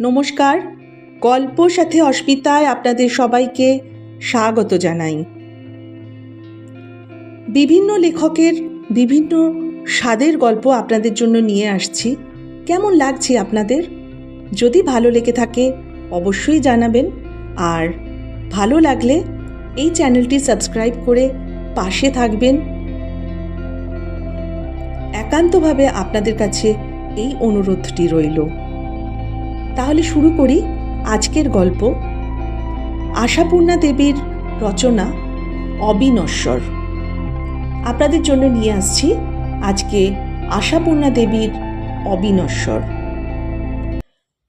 নমস্কার। গল্প সাথে অস্মিতায় আপনাদের সবাইকে স্বাগত জানাই। বিভিন্ন লেখকের বিভিন্ন স্বাদের গল্প আপনাদের জন্য নিয়ে আসছি। কেমন লাগছে আপনাদের? যদি ভালো লেগে থাকে, অবশ্যই জানাবেন। আর ভালো লাগলে এই চ্যানেলটি সাবস্ক্রাইব করে পাশে থাকবেন। একান্তভাবে আপনাদের কাছে এই অনুরোধটি রইল। তাহলে শুরু করি আজকের গল্প। আশাপূর্ণা দেবীর রচনা অবিনশ্বর। আপনাদের জন্য নিয়ে আসছি আজকে আশাপূর্ণা দেবীর অবিনশ্বর।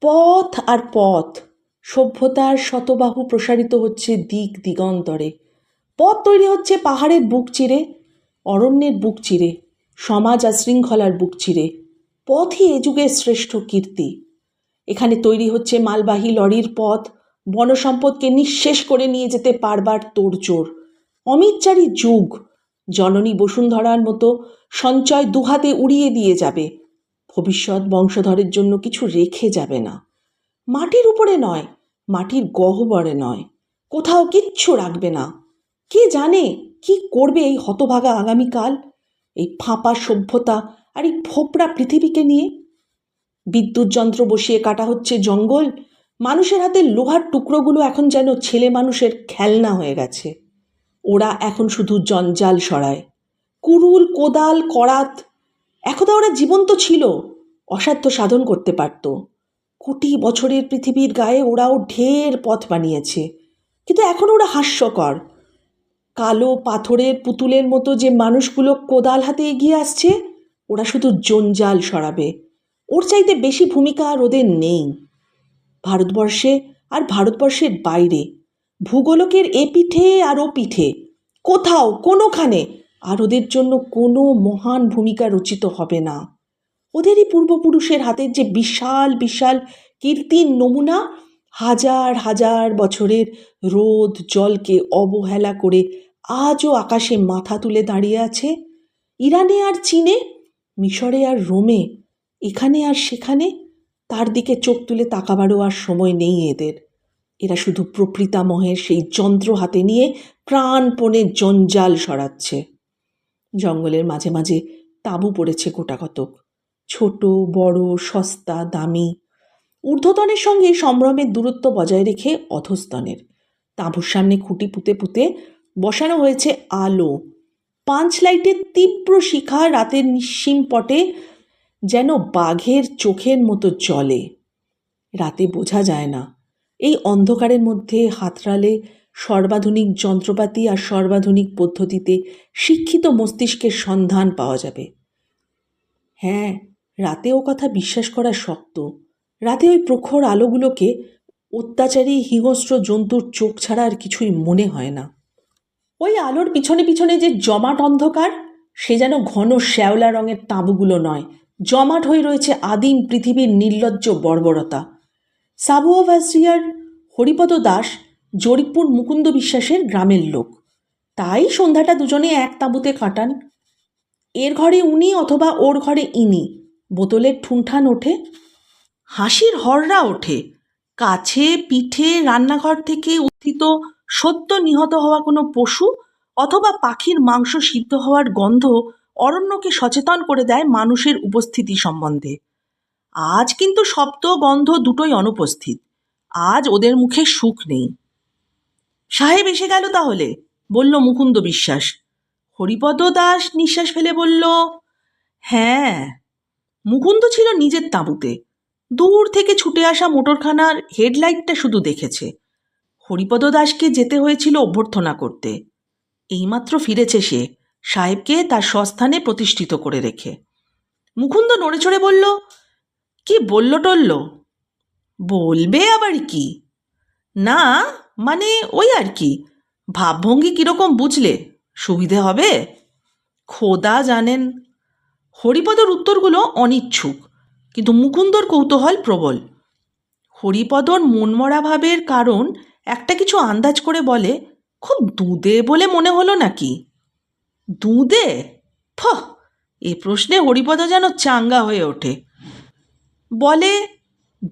পথ আর পথ, সভ্যতার শতবাহু প্রসারিত হচ্ছে দিক দিগন্তরে। পথ তৈরি হচ্ছে পাহাড়ের বুক চিরে, অরণ্যের বুক চিরে, সমাজ আর শৃঙ্খলার বুক চিরে। পথই এ যুগের শ্রেষ্ঠ কীর্তি। এখানে তৈরি হচ্ছে মালবাহী লরির পথ। বনসম্পদকে নিঃশেষ করে নিয়ে যেতে পারবার তোড়জোড়। অমিতচারী যুগ, জননী বসুন্ধরার মতো সঞ্চয় দুহাতে উড়িয়ে দিয়ে যাবে। ভবিষ্যৎ বংশধরের জন্য কিছু রেখে যাবে না। মাটির উপরে নয়, মাটির গহ্বরে নয়। কোথাও কিচ্ছু রাখবে না। কে জানে কি করবে এই হতভাগা আগামীকাল? এই ফাঁপা সভ্যতা আর এই ফোপড়া পৃথিবীকে নিয়ে বিদ্যুৎ যন্ত্র বসিয়ে কাটা হচ্ছে জঙ্গল। মানুষের হাতে লোহার টুকরোগুলো এখন যেন ছেলে মানুষের খেলনা হয়ে গেছে। ওরা এখন শুধু জঞ্জাল সরায়। কুরুল, কোদাল, করাত একদা ওরা জীবন্ত ছিল, অসাধ্য সাধন করতে পারত। কোটি বছরের পৃথিবীর গায়ে ওরাও ঢের পথ বানিয়েছে। কিন্তু এখন ওরা হাস্যকর। কালো পাথরের পুতুলের মতো যে মানুষগুলো কোদাল হাতে এগিয়ে আসছে, ওরা শুধু জঞ্জাল সরাবে। ওর চাইতে বেশি ভূমিকা আর ওদের নেই। ভারতবর্ষে আর ভারতবর্ষের বাইরে। ভূগোলকের এ পিঠে আর ও পিঠে। কোথাও, কোনোখানে আর ওদের জন্য কোনো মহান ভূমিকা রচিত হবে না। ওদেরই পূর্বপুরুষের হাতের যে বিশাল বিশাল কীর্তির নমুনা, হাজার হাজার বছরের রোদ জলকে অবহেলা করে আজও আকাশে মাথা তুলে দাঁড়িয়ে আছে। ইরানে আর চীনে, মিশরে আর রোমে এখানে আর সেখানে? তার দিকে চোখ তুলে তাকাবারও আর সময় নেই এদের। এরা শুধু প্রকৃতামহের সেই যন্ত্র হাতে নিয়ে প্রাণপণে জঞ্জাল সরাচ্ছে। জঙ্গলের মাঝে মাঝে তাঁবু পড়েছে গোটাকতক ছোট, বড়, সস্তা, দামি। ঊর্ধ্বতনের সঙ্গে সম্ভ্রমের দূরত্ব বজায় রেখে অধস্তনের। তাঁবুর সামনে খুঁটি পুঁতে পুঁতে বসানো হয়েছে আলো। পাঁচ লাইটের তীব্র শিখা রাতের নিশ্চিম পটে যেন বাঘের চোখের মতো জলে রাতে বোঝা যায় না। এই অন্ধকারের মধ্যে হাতড়ালে সর্বাধুনিক যন্ত্রপাতি আর সর্বাধুনিক পদ্ধতিতে শিক্ষিত মস্তিষ্কের সন্ধান পাওয়া যাবে। হ্যাঁ রাতে ও কথা বিশ্বাস করা শক্ত। রাতে ওই প্রখর আলোগুলোকে অত্যাচারী হিংস্র জন্তুর চোখ ছাড়া আর কিছুই মনে হয় না। ওই আলোর পিছনে পিছনে যে জমাট অন্ধকার, সে যেন ঘন শ্যাওলা রঙের তাঁবুগুলো নয় জমাট হয়ে রয়েছে আদিম পৃথিবীর নির্লজ্জ বর্বরতা। সাবুয়াভাসিয়ার হরিপদ দাস জরিপুর মুকুন্দ বিশ্বাসের গ্রামের লোক। তাই সন্ধ্যাটা দুজনে এক তাঁবুতে কাটান এর ঘরে উনি অথবা ওর ঘরে ইনি। বোতলের ঠুনঠান ওঠে। হাসির হররা ওঠে। কাছে পিঠে রান্নাঘর থেকে উত্থিত সত্য নিহত হওয়া কোনো পশু অথবা পাখির মাংস সিদ্ধ হওয়ার গন্ধ অরণ্যকে সচেতন করে দেয় মানুষের উপস্থিতি সম্বন্ধে। আজ কিন্তু শব্দ, গন্ধ দুটোই অনুপস্থিত। আজ ওদের মুখে সুখ নেই। সাহেব এসে গেল তাহলে, বলল মুকুন্দ বিশ্বাস। হরিপদ দাস নিঃশ্বাস ফেলে বলল হ্যাঁ। মুকুন্দ ছিল নিজের তাঁবুতে। দূর থেকে ছুটে আসা মোটরখানার হেডলাইটটা শুধু দেখেছে। হরিপদ দাসকে যেতে হয়েছিল অভ্যর্থনা করতে। এইমাত্র ফিরেছে সে। সাহেবকে তার স্বস্থানে প্রতিষ্ঠিত করে রেখে। মুকুন্দ নড়ে চড়ে বলল, কি বলল টলল? বলবে আবার কি? না মানে ওই আর কি। ভাবভঙ্গি কীরকম বুঝলে? সুবিধে হবে? খোদা জানেন। হরিপদর উত্তরগুলো অনিচ্ছুক, কিন্তু মুকুন্দর কৌতূহল প্রবল। হরিপদর মনমরা ভাবের কারণ একটা কিছু আন্দাজ করে বলে, খুব দুধে বলে মনে হলো নাকি? দুধে থ, এ প্রশ্নে হরিপদ যেন চাঙ্গা হয়ে ওঠে। বলে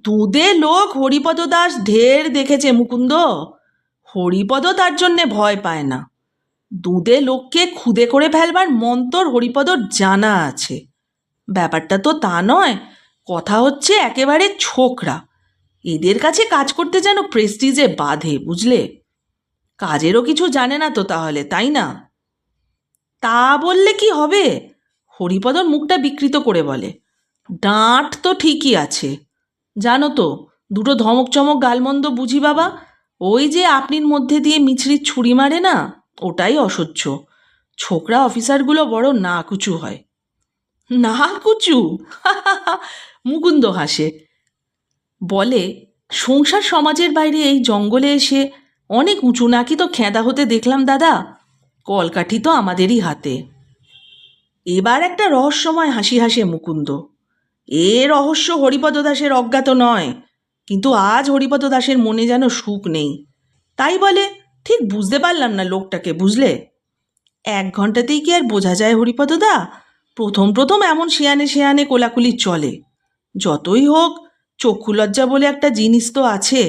দুধে লোক হরিপদ দাস ঢের দেখেছে মুকুন্দ। হরিপদ তার জন্যে ভয় পায় না। দুধে লোককে খুদে করে ফেলবার মন্তর হরিপদর জানা আছে। ব্যাপারটা তো তা নয়, কথা হচ্ছে একেবারে ছোকরা। এদের কাছে কাজ করতে যেন প্রেস্টিজে বাঁধে, বুঝলে? কাজেরও কিছু জানে না তো তাহলে, তাই না? তা বললে কি হবে? হরিপদর মুখটা বিকৃত করে বলে, ডাঁট তো ঠিকই আছে। জানো তো, দুটো ধমক চমক গালমন্দ বুঝি বাবা, ওই যে আপনির মধ্যে দিয়ে মিছরির ছুরি মারে না, ওটাই অসহ্য। ছোকরা অফিসারগুলো বড় না কুচু হয়। না কুচু মুকুন্দ হাসে। বলে, সংসার সমাজের বাইরে এই জঙ্গলে এসে অনেক উঁচু নাকি তো খেঁদা হতে দেখলাম দাদা। কলকাঠি তো আমাদেরই হাতে। এবার একটা রহস্যময় হাসি হাসে মুকুন্দ। এ রহস্য হরিপদ দাসের অজ্ঞাত নয়, কিন্তু আজ হরিপদ দাসের মনে যেন সুখ নেই। তাই বলে, ঠিক বুঝতে পারলাম না লোকটাকে, বুঝলে? এক ঘন্টাতেই কি আর বোঝা যায় হরিপদ দা? প্রথম প্রথম এমন শেয়ানে শেয়ানে কোলাকুলি চলে। যতই হোক, চক্ষু লজ্জা বলে একটা জিনিস তো আছে।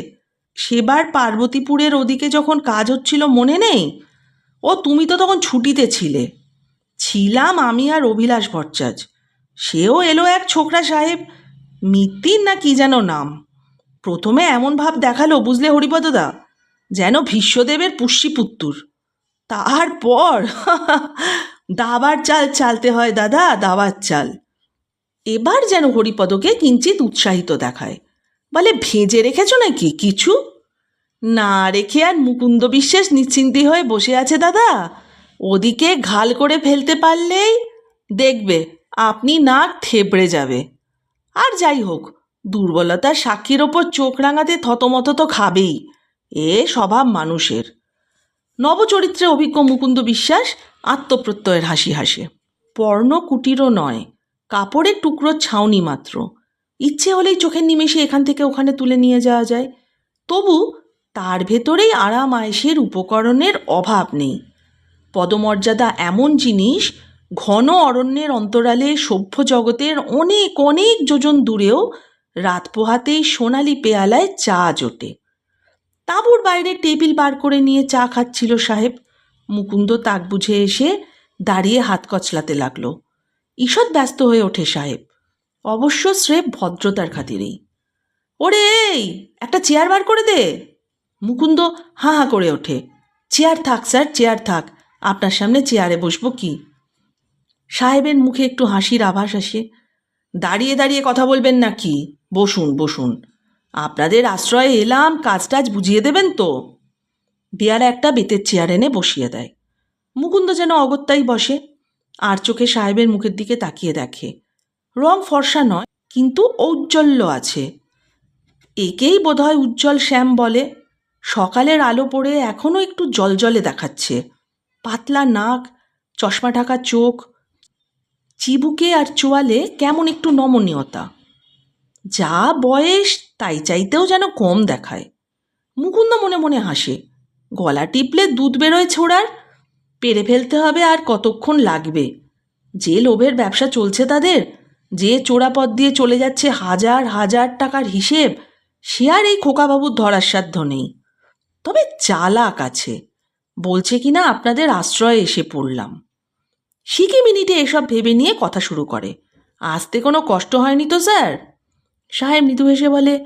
সেবার পার্বতীপুরের ওদিকে যখন কাজ হচ্ছিল মনে নেই? ও, তুমি তো তখন ছুটিতে ছিলে। ছিলাম আমি আর অভিলাষ ভট্টাচ সেও এলো এক ছোকরা সাহেব। মিত্তির না কি যেন নাম। প্রথমে এমন ভাব দেখাল, বুঝলে হরিপদদা যেন ভীষ্মদেবের পুষ্যিপুত্তুর। তারপর, দাবার চাল চালতে হয় দাদা, দাবার চাল। এবার যেন হরিপদকে কিঞ্চিত উৎসাহিত দেখায়। বলে, ভেজে রেখেছো নাকি কিছু? না রেখে আর মুকুন্দ বিশ্বাস নিশ্চিন্তি হয়ে বসে আছে, দাদা। ওদিকে ঘাল করে ফেলতে পারলেই দেখবে আপনি নাক থেবড়ে যাবে। আর যাই হোক দুর্বলতার সাক্ষীর ওপর চোখ রাঙাতে থতমত তো খাবেই। এ স্বভাব মানুষের। নবচরিত্রে অভিজ্ঞ মুকুন্দ বিশ্বাস আত্মপ্রত্যয়ের হাসি হাসে। পর্ণ কুটিরও নয়, কাপড়ের টুকরো ছাউনি মাত্র। ইচ্ছে হলেই চোখের নিমেষে এখান থেকে ওখানে তুলে নিয়ে যাওয়া যায়। তবু তার ভেতরেই আরাম আয়েসের উপকরণের অভাব নেই। পদমর্যাদা এমন জিনিস, ঘন অরণ্যের অন্তরালে সভ্য জগতের অনেক অনেক যোজন দূরেও রাত পোহাতেই সোনালি পেয়ালায় চা জোটে। তাঁবুর বাইরে টেবিল বার করে নিয়ে চা খাচ্ছিল সাহেব। মুকুন্দ তাক বুঝে এসে দাঁড়িয়ে হাত কচলাতে লাগল। ঈষৎ ব্যস্ত হয়ে ওঠে সাহেব। অবশ্য স্রেফ ভদ্রতার খাতিরেই। ওরে এই, একটা চেয়ার বার করে দে। মুকুন্দ হাঁ হাঁ করে ওঠে। চেয়ার থাক, স্যার, চেয়ার থাক। আপনার সামনে চেয়ারে বসবো কি? সাহেবের মুখে একটু হাসির আভাস আসে। দাঁড়িয়ে দাঁড়িয়ে কথা বলবেন না কি? বসুন বসুন। আপনাদের আশ্রয়ে এলাম কাজ টাজ বুঝিয়ে দেবেন তো? দেয়ালে একটা বেতের চেয়ার এনে বসিয়ে দেয়। মুকুন্দ যেন অগত্যাই বসে, আর চোখে সাহেবের মুখের দিকে তাকিয়ে দেখে। রং ফর্সা নয়, কিন্তু ঔজ্জ্বল্য আছে। একেই বোধহয় উজ্জ্বল শ্যাম বলে। সকালের আলো পড়ে এখনও একটু জলজলে দেখাচ্ছে। পাতলা নাক, চশমা ঢাকা চোখ, চিবুকে আর চোয়ালে কেমন একটু নমনীয়তা। যা বয়স, তাই চাইতেও যেন কম দেখায়। মুকুন্দ মনে মনে হাসে। গলা টিপলে দুধ বেরোয় ছোড়ার পেরে ফেলতে হবে আর কতক্ষণ লাগবে। যে লোভের ব্যবসা চলছে তাদের, যে চোরাপথ দিয়ে চলে যাচ্ছে হাজার হাজার টাকার হিসেব, সে আর এই খোকাবাবুর ধরার সাধ্য নেই। তবে চালাক আছে। বলছে কি না আপনাদের আশ্রয়ে এসে পড়লাম। শিখি মিনিটে এসব ভেবে নিয়ে কথা শুরু করে। আসতে কোনো কষ্ট হয়নি তো, স্যার? সাহেব মৃদু হেসে বলে,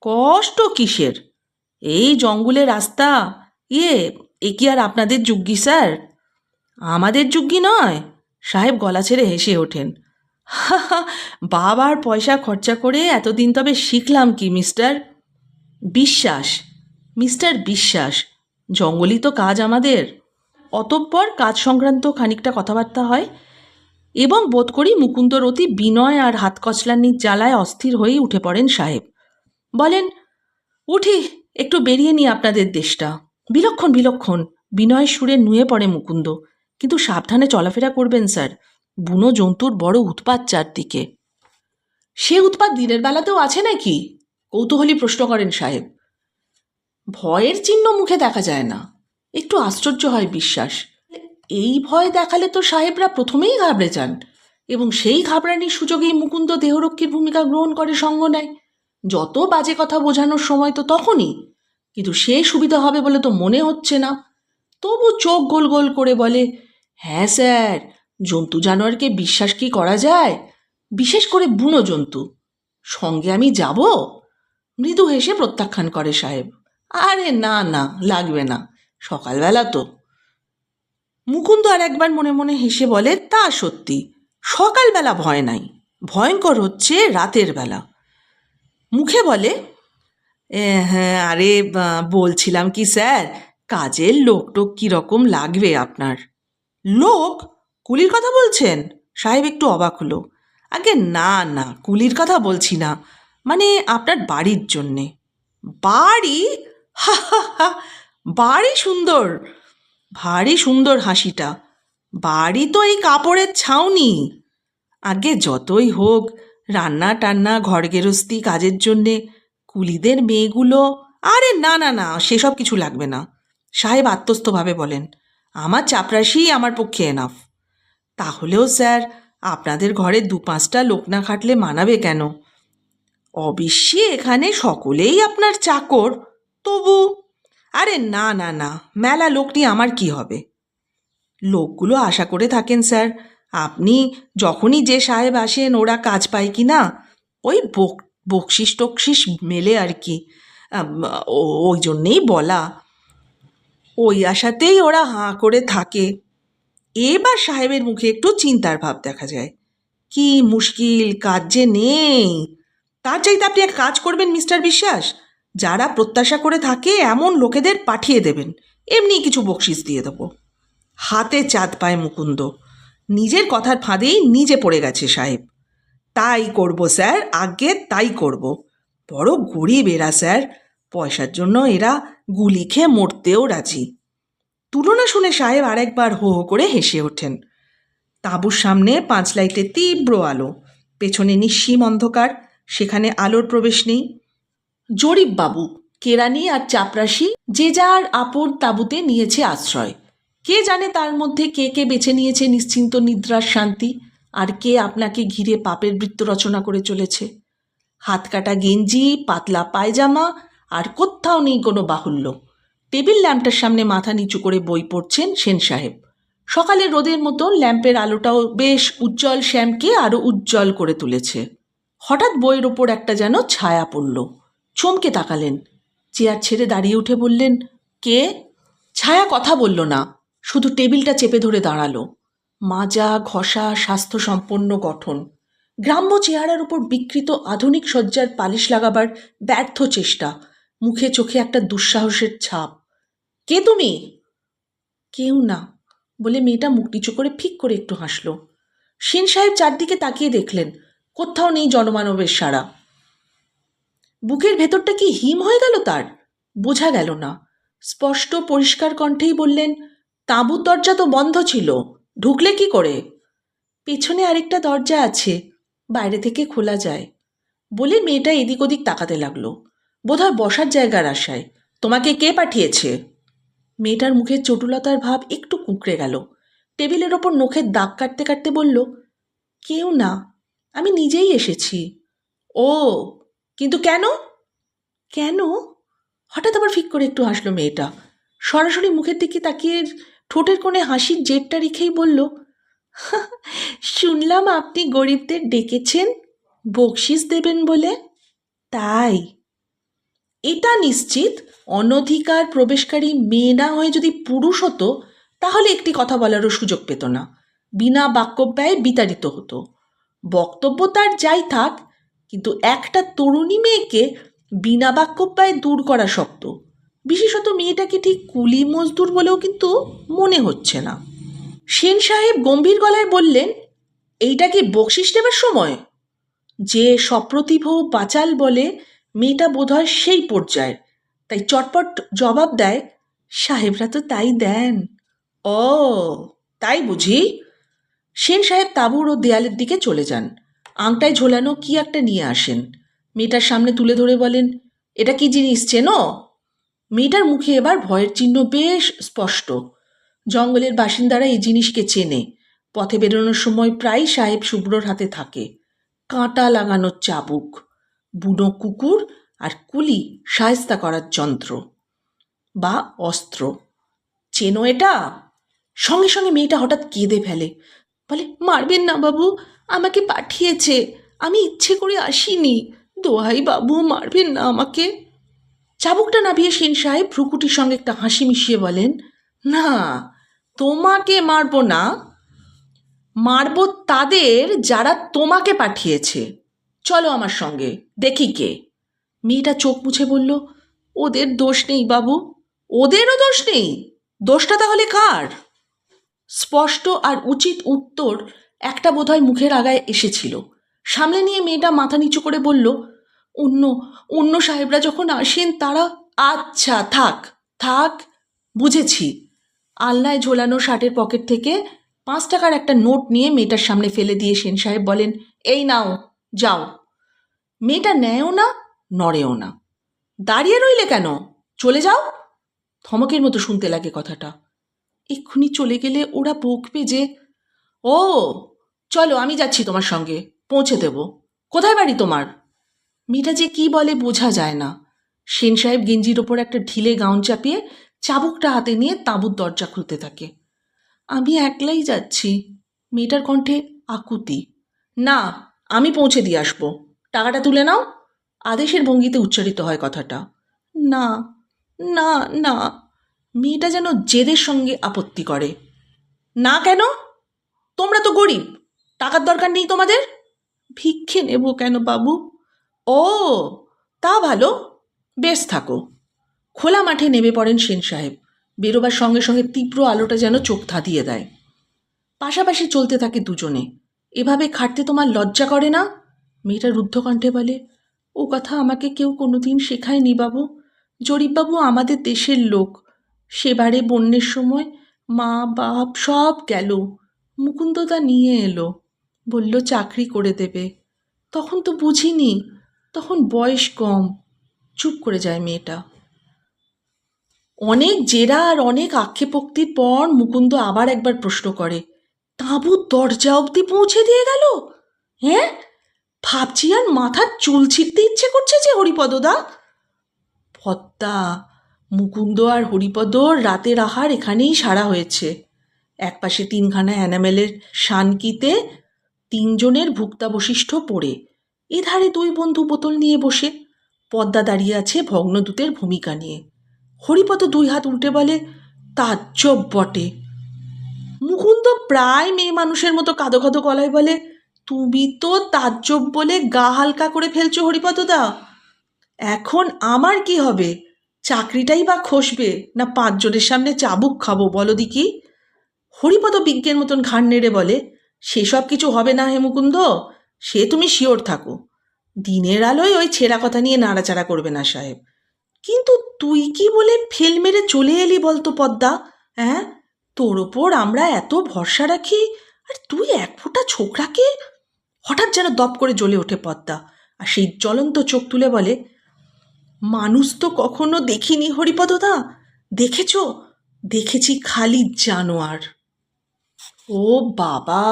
কষ্ট কিসের? এই জঙ্গলের রাস্তা। ইয়ে এ কি আর আপনাদের যুগ্গি, স্যার? আমাদের যুগ্গি নয়, সাহেব গলা ছেড়ে হেসে ওঠেন। বাবার পয়সা খরচা করে এতদিন তবে শিখলাম কি, মিস্টার? বিশ্বাস মিস্টার বিশ্বাস, জঙ্গলই তো কাজ আমাদের। অতঃপর কাজ সংক্রান্ত খানিকটা কথাবার্তা হয় এবং বোধ করি মুকুন্দর অতি বিনয় আর হাত কচলানির জ্বালায় অস্থির হয়েই উঠে পড়েন সাহেব। বলেন, উঠি, একটু বেরিয়ে নিই আপনাদের দেশটা। বিলক্ষণ বিলক্ষণ। বিনয় সুরে নুয়ে পড়ে মুকুন্দ। কিন্তু সাবধানে চলাফেরা করবেন, স্যার। বুনো জন্তুর বড় উৎপাত চারদিকে। সে উৎপাত দিনের বেলাতেও আছে নাকি? কৌতূহলী প্রশ্ন করেন সাহেব। ভয়ের চিহ্ন মুখে দেখা যায় না। একটু আশ্চর্য হয় বিশ্বাস। এই ভয় দেখালে তো সাহেবরা প্রথমেই ঘাবড়ে যান এবং সেই ঘাবড়ানির সুযোগেই মুকুন্দ দেহরক্ষীর ভূমিকা গ্রহণ করে সঙ্গ নেয়। যত বাজে কথা বোঝানোর সময় তো তখনই, কিন্তু সে সুবিধা হবে বলে তো মনে হচ্ছে না। তবু চোখ গোল গোল করে বলে হ্যাঁ স্যার, জন্তু জানোয়ারকে বিশ্বাস কি করা যায়? বিশেষ করে বুনো জন্তু। সঙ্গে আমি যাব? মৃদু হেসে প্রত্যাখ্যান করে সাহেব। আরে না না, লাগবে না। সকালবেলা তো। মুকুন্দ আর একবার মনে মনে হেসে বলে, তা সত্যি, সকালবেলা ভয় নাই। ভয়ঙ্কর হচ্ছে রাতের বেলা। মুখে বলে হ্যাঁ আরে বলছিলাম কি স্যার, কাজের লোক টোক কীরকম লাগবে আপনার? লোক? কুলির কথা বলছেন? সাহেব একটু অবাক হলো। আগে না না, কুলির কথা বলছি না। মানে আপনার বাড়ির জন্যে। বাড়ি? হা হা হা। সুন্দর। ভারী সুন্দর হাসিটা। বাড়ি তো এই কাপড়ের ছাউনি। আগে যতই হোক, রান্না টান্না, ঘর গেরস্তি কাজের জন্যে কুলিদের মেয়েগুলো, আরে না না না, সেসব কিছু লাগবে না। সাহেব আত্মস্থভাবে বলেন, আমার চাপরাশি আমার পক্ষে এনাফ তাহলেও স্যার, আপনাদের ঘরে দু পাঁচটা লোক না খাটলে মানাবে কেন? অবশ্যই এখানে সকলেই আপনার চাকর। তবু, আরে না না না, মেলা লোক নিয়ে আমার কি হবে? লোকগুলো আশা করে থাকেন, স্যার। আপনি যখনই যে সাহেব আসেন, ওরা কাজ পায় কি না? ওই বক, বকশিস টকশিস মেলে আর কি। ওই জন্যেই বলা। ওই আশাতেই ওরা হাঁ করে থাকে। এবার সাহেবের মুখে একটু চিন্তার ভাব দেখা যায়। কি মুশকিল, কাজ যে নেই। তার চাইতে আপনি এক কাজ করবেন, মিস্টার বিশ্বাস। যারা প্রত্যাশা করে থাকে, এমন লোকেদের পাঠিয়ে দেবেন। এমনি কিছু বকশিস দিয়ে দেবো। হাতে চাঁদ পায় মুকুন্দ। নিজের কথার ফাঁদেই নিজে পড়ে গেছে সাহেব। তাই করব স্যার, আগে তাই করব। বড় গরিব এরা স্যার। পয়সার জন্য এরা গুলি খেয়ে মরতেও রাজি। তুলনা শুনে সাহেব আরেকবার হো হো করে হেসে ওঠেন। তাঁবুর সামনে পাঁচ লাইটে তীব্র আলো। পেছনে নিঃসীম অন্ধকার। সেখানে আলোর প্রবেশ নেই। জরিপ বাবু, কেরানি আর চাপরাশি যে যার আপন তাঁবুতে নিয়েছে আশ্রয়। কে জানে তার মধ্যে কে কে বেছে নিয়েছে নিশ্চিন্ত নিদ্রার শান্তি, আর কে আপনাকে ঘিরে পাপের বৃত্ত রচনা করে চলেছে। হাত কাটা গেঞ্জি, পাতলা পায়জামা, আর কোথাও নেই কোনো বাহুল্য। টেবিল ল্যাম্পটার সামনে মাথা নিচু করে বই পড়ছেন সেন সাহেব। সকালে রোদের মতো ল্যাম্পের আলোটাও বেশ উজ্জ্বল শ্যামকে আরও উজ্জ্বল করে তুলেছে। হঠাৎ বইয়ের ওপর একটা যেন ছায়া পড়ল। চমকে তাকালেন। চেয়ার ছেড়ে দাঁড়িয়ে উঠে বললেন, কে? ছায়া কথা বলল না, শুধু টেবিলটা চেপে ধরে দাঁড়াল। মাজা, ঘষা, স্বাস্থ্যসম্পন্ন গঠন। গ্রাম্য চেহারার উপর বিকৃত আধুনিক সজ্জার পালিশ লাগাবার ব্যর্থ চেষ্টা। মুখে চোখে একটা দুঃসাহসের ছাপ। কে তুমি? কেউ না, বলে মেয়েটা মুখ নিচু করে ফিক করে একটু হাসলো। সেন সাহেব চারদিকে তাকিয়ে দেখলেন, কোথাও নেই জনমানবের সাড়া। বুকের ভেতরটা কি হিম হয়ে গেল তার? বোঝা গেল না। স্পষ্ট পরিষ্কার কণ্ঠেই বললেন, তাঁবুর দরজা তো বন্ধ ছিল, ঢুকলে কি করে? পেছনে আরেকটা দরজা আছে, বাইরে থেকে খোলা যায়। বলে মেয়েটা এদিক ওদিক তাকাতে লাগল। বোধহয় বসার জায়গার আশায়। তোমাকে কে পাঠিয়েছে? মেয়েটার মুখের চটুলতার ভাব একটু কুঁকড়ে গেল। টেবিলের ওপর নখের দাগ কাটতে কাটতে বলল, কেউ না, আমি নিজেই এসেছি। ও কিন্তু কেন? কেন? হঠাৎ আবার ফিক করে একটু হাসলো মেয়েটা। সরাসরি মুখের দিকে তাকিয়ে ঠোঁটের কোণে হাসির জেটটা রেখেই বলল, শুনলাম আপনি গরিবদের ডেকেছেন, বকশিস দেবেন বলে। তাই? এটা নিশ্চিত? অনধিকার প্রবেশকারী মেয়ে না হয়ে যদি পুরুষ হতো, তাহলে একটি কথা বলারও সুযোগ পেত না। বিনা বাক্যব্যয়ে বিতাড়িত হতো। বক্তব্য তার যাই থাক কিন্তু একটা তরুণী মেয়েকে বিনা বাক্যব্যয়ে দূর করা শক্ত। বিশেষত মেয়েটাকে ঠিক কুলি মজদুর বলেও কিন্তু মনে হচ্ছে না। সেন সাহেব গম্ভীর গলায় বললেন, এইটা কি বকশিস নেবার সময়? যে সপ্রতিভ বাচাল বলে মেয়েটা বোধহয় সেই পর্যায়ের। তাই চটপট জবাব দেয়, সাহেবরা তো তাই দেন। ও, তাই বুঝি? সেন সাহেব তাঁবুর ও দেয়ালের দিকে চলে যান। আংটায় ঝোলানো কি একটা নিয়ে আসেন? মেয়েটার সামনে তুলে ধরে বলেন, এটা কি জিনিস চেনো? মেয়েটার মুখে এবার ভয়ের চিহ্ন বেশ স্পষ্ট। জঙ্গলের বাসিন্দারা এই জিনিসকে চেনে। পথে বেরোনোর সময় প্রায় সাহেব শুভ্রর হাতে থাকে। কাঁটা লাগানোর চাবুক, বুনো কুকুর আর কুলি সায়স্তা করার যন্ত্র বা অস্ত্র। চেনো এটা? সঙ্গে সঙ্গে মেয়েটা হঠাৎ কেঁদে ফেলে। বলে, মারবেন না বাবু আমাকে পাঠিয়েছে। আমি ইচ্ছে করে আসিনি। দোহাই বাবু, মারবেন না আমাকে। চাবুকটা নাভিয়ে সেন সাহেব ভ্রুকুটির সঙ্গে একটা হাসি মিশিয়ে বলেন, না, তোমাকে মারবো না। মারবো তাদের যারা তোমাকে পাঠিয়েছে। চলো আমার সঙ্গে, দেখি কে। মেয়েটা চোখ মুছে বলল, ওদের দোষ নেই বাবু। ওদেরও দোষ নেই। দোষটা তাহলে কার? স্পষ্ট আর উচিত উত্তর একটা বোধহয় মুখের আগায় এসেছিল। সামনে নিয়ে মেয়েটা মাথা নিচু করে বলল, অন্য অন্য সাহেবরা যখন আসেন তারা আচ্ছা থাক থাক, বুঝেছি। আলনায় ঝোলানো শার্টের পকেট থেকে পাঁচ টাকার একটা নোট নিয়ে মেয়েটার সামনে ফেলে দিয়ে সেন সাহেব বলেন, এই নাও, যাও। মেয়েটা নেয়ও না, নড়েও না। দাঁড়িয়ে রইলে কেন? চলে যাও? ধমকের মতো শুনতে লাগে কথাটা। এক্ষুনি চলে গেলে ওরা বকবে যে, ও চলো, আমি যাচ্ছি তোমার সঙ্গে। পৌঁছে দেব। কোথায় বাড়ি তোমার? মেয়েটা যে কি বলে বোঝা যায় না। সেন সাহেব গেঞ্জির ওপর একটা ঢিলে গাউন চাপিয়ে চাবুকটা হাতে নিয়ে তাঁবুর দরজা খুলতে থাকে। আমি একলাই যাচ্ছি। মেয়েটার কণ্ঠে আকুতি। না, আমি পৌঁছে দিয়ে আসব। টাকাটা তুলে নাও। আদেশের ভঙ্গিতে উচ্চারিত হয় কথাটা। না না না। মেয়েটা যেন জেদের সঙ্গে আপত্তি করে। না কেন? তোমরা তো গরিব। টাকার দরকার নেই তোমাদের? ভিক্ষে নেব কেন বাবু? ও, তা ভালো। বেশ থাকো। খোলা মাঠে নেমে পড়েন সেন সাহেব। বেরোবার সঙ্গে সঙ্গে তীব্র আলোটা যেন চোখ ধাঁধিয়ে দেয়। পাশাপাশি চলতে থাকে দুজনে। এভাবে খাটতে তোমার লজ্জা করে না? মেয়েটা রুদ্ধকণ্ঠে বলে, ও কথা আমাকে কেউ কোনোদিন শেখায়নি বাবু। জরিপবাবু আমাদের দেশের লোক। সেবারে বন্যের সময় মা বাপ সব গেল। মুকুন্দদা নিয়ে এলো। বলল, চাকরি করে দেবে। তখন তো বুঝিনি, তখন বয়স কম। চুপ করে যায় মেয়েটা। অনেক জেরা আর অনেক আক্ষেপোক্তির পর মুকুন্দ আবার একবার প্রশ্ন করে, তাঁবুর দরজা অবধি পৌঁছে দিয়ে গেল? হ্যাঁ ভাবছি আর মাথার চুল ছিঁড়তে ইচ্ছে করছে যে, হরিপদদা। পদ্মা, মুকুন্দ আর হরিপদর রাতের আহার এখানেই সারা হয়েছে। একপাশে তিনখানা অ্যানামেলের শানকিতে তিনজনের ভুক্তাবশিষ্ট পড়ে। এধারে দুই বন্ধু বোতল নিয়ে বসে। পদ্মা দাঁড়িয়ে আছে ভগ্নদূতের ভূমিকা নিয়ে। হরিপদ দুই হাত উল্টে বলে, তাজ্জব বটে। মুকুন্দ প্রায় মেয়ে মানুষের মতো কাদো কাদো গলায় বলে, তুমি তো তাজ্জব বলে গা হালকা করে ফেলছো হরিপদদা এখন আমার কি হবে? চাকরিটাই বা খসবে না পাঁচজনের সামনে চাবুক খাব বলো দিকি হরিপদ বিজ্ঞের মতন ঘাড় নেড়ে বলে সেসব কিছু হবে না হে মুকুন্দ সে তুমি শিওর থাকো। দিনের আলোয় ওই ছেঁড়া কথা নিয়ে নাড়াচাড়া করবে না সাহেব। কিন্তু তুই কি বলে ফেল মেরে চলে এলি বলতো পদ্মা হ্যাঁ তোর ওপর আমরা এত ভরসা রাখি, আর তুই এক ফোঁটা ছোকরাকে? হঠাৎ যেন দপ করে জ্বলে ওঠে পদ্মা, আর সেই জ্বলন্ত চোখ তুলে বলে, মানুষ তো কখনো দেখিনি হরিপদদা, দেখেছ? দেখেছি খালি জানোয়ার। ও বাবা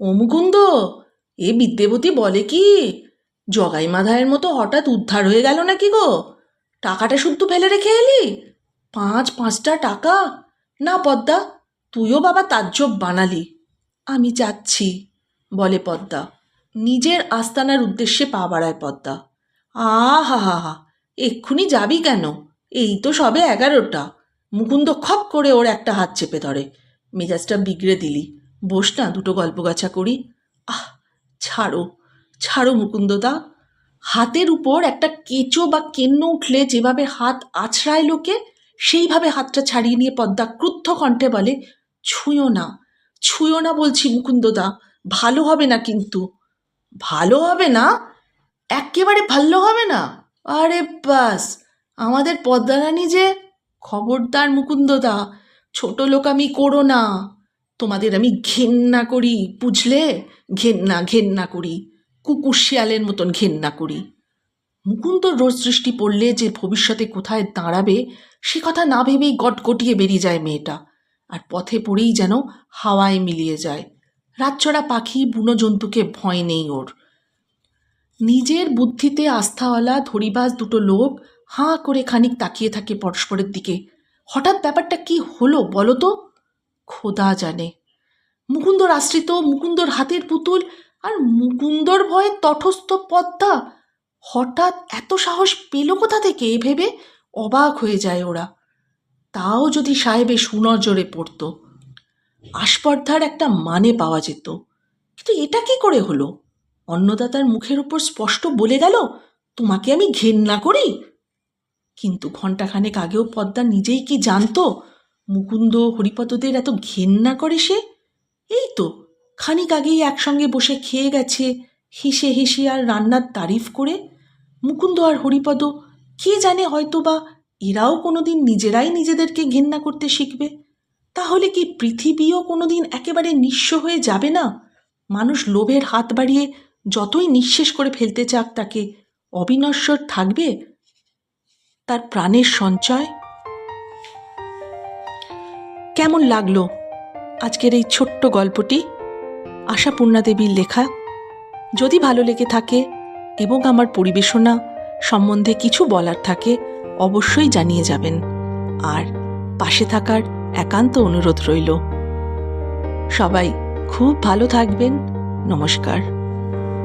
ও মুকুন্দ এ বিদ্যেবতী বলে কি? জগাই মাধায়ের মতো হঠাৎ উদ্ধার হয়ে গেল নাকি গো? টাকাটা শুদ্ধ ফেলে রেখে এলি? পাঁচ, পাঁচটা টাকা? না পদ্মা, তুইও বাবা তাজ্জব বানালি। আমি যাচ্ছি, বলে পদ্মা। নিজের আস্তানার উদ্দেশ্যে পা বাড়ায় পদ্মা। আ হা হা হা, এক্ষুনি যাবি কেন? এই তো সবে এগারোটা। মুকুন্দ খপ করে ওর একটা হাত চেপে ধরে। মেজাজটা বিগড়ে দিলি। বস না দুটো গল্প গাছা করি। আহ, ছাড়ো ছাড়ো মুকুন্দদা। হাতের উপর একটা কেঁচো বা কেন্ন উঠলে যেভাবে হাত আছড়ায় লোকে, সেইভাবে হাতটা ছাড়িয়ে নিয়ে পদ্মা ক্রুদ্ধ কণ্ঠে বলে, ছুঁয়ো না ছুঁয়ো না বলছি মুকুন্দদা, ভালো হবে না কিন্তু। ভালো হবে না? একেবারে ভালো হবে না? আরে বাস, আমাদের পদ্মারানী যে খবরদার মুকুন্দদা ছোট লোক আমি করো না। তোমাদের আমি ঘেন্না করি, বুঝলে? ঘেন্না ঘেন্না করি। কুকুর শিয়ালের মতন ঘেন্না করি। মুকুন্দ রোজ দৃষ্টি পড়লে যে ভবিষ্যতে কোথায় দাঁড়াবে, সে কথা না ভেবেই গটগটিয়ে বেরিয়ে যায় মেয়েটা। আর পথে পড়েই যেন হাওয়ায় মিলিয়ে যায়। রাতচড়া পাখি বুনো জন্তুকে ভয় নেই ওর। নিজের বুদ্ধিতে আস্থাওয়ালা ধরিবাজ দুটো লোক হাঁ করে খানিক তাকিয়ে থাকে পরস্পরের দিকে। হঠাৎ ব্যাপারটা কি হলো বলো তো? খোদা জানে। মুকুন্দর আশ্রিত, মুকুন্দর হাতের পুতুল আর মুকুন্দর ভয়ে তটস্থ পদ্মা হঠাৎ এত সাহস পেল কোথা থেকে এ ভেবে? অবাক হয়ে যায় ওরা। তাও যদি সাহেবে সুনজরে পড়তো। আস্পর্ধার একটা মানে পাওয়া যেত। কিন্তু এটা কি করে হলো? অন্নদাতার মুখের উপর স্পষ্ট বলে গেল, তোমাকে আমি ঘেন্না করি? কিন্তু ঘণ্টাখানেক আগেও পদ্মা নিজেই কি জানতো? মুকুন্দ হরিপদদের এত ঘেন্না করে সে? এই তো, খানিক আগেই একসঙ্গে বসে খেয়ে গেছে, হেসে হেসে আর রান্নার তারিফ করে। মুকুন্দ আর হরিপদ, কে জানে হয়তো বা এরাও কোনোদিন নিজেরাই নিজেদেরকে ঘেন্না করতে শিখবে? তাহলে কি পৃথিবীও কোনোদিন একেবারে নিঃস্ব হয়ে যাবে না? মানুষ লোভের হাত বাড়িয়ে যতই নিঃশেষ করে ফেলতে চাক তাকে, অবিনশ্বর থাকবে? তার প্রাণের সঞ্চয়? কেমন লাগল আজকের এই ছোট্ট গল্পটি? আশাপূর্ণা দেবীর লেখা। যদি ভালো লেগে থাকে এবং আমার পরিবেশনা সম্বন্ধে কিছু বলার থাকে, অবশ্যই জানিয়ে যাবেন। আর পাশে থাকার একান্ত অনুরোধ রইল। সবাই খুব ভালো থাকবেন। নমস্কার।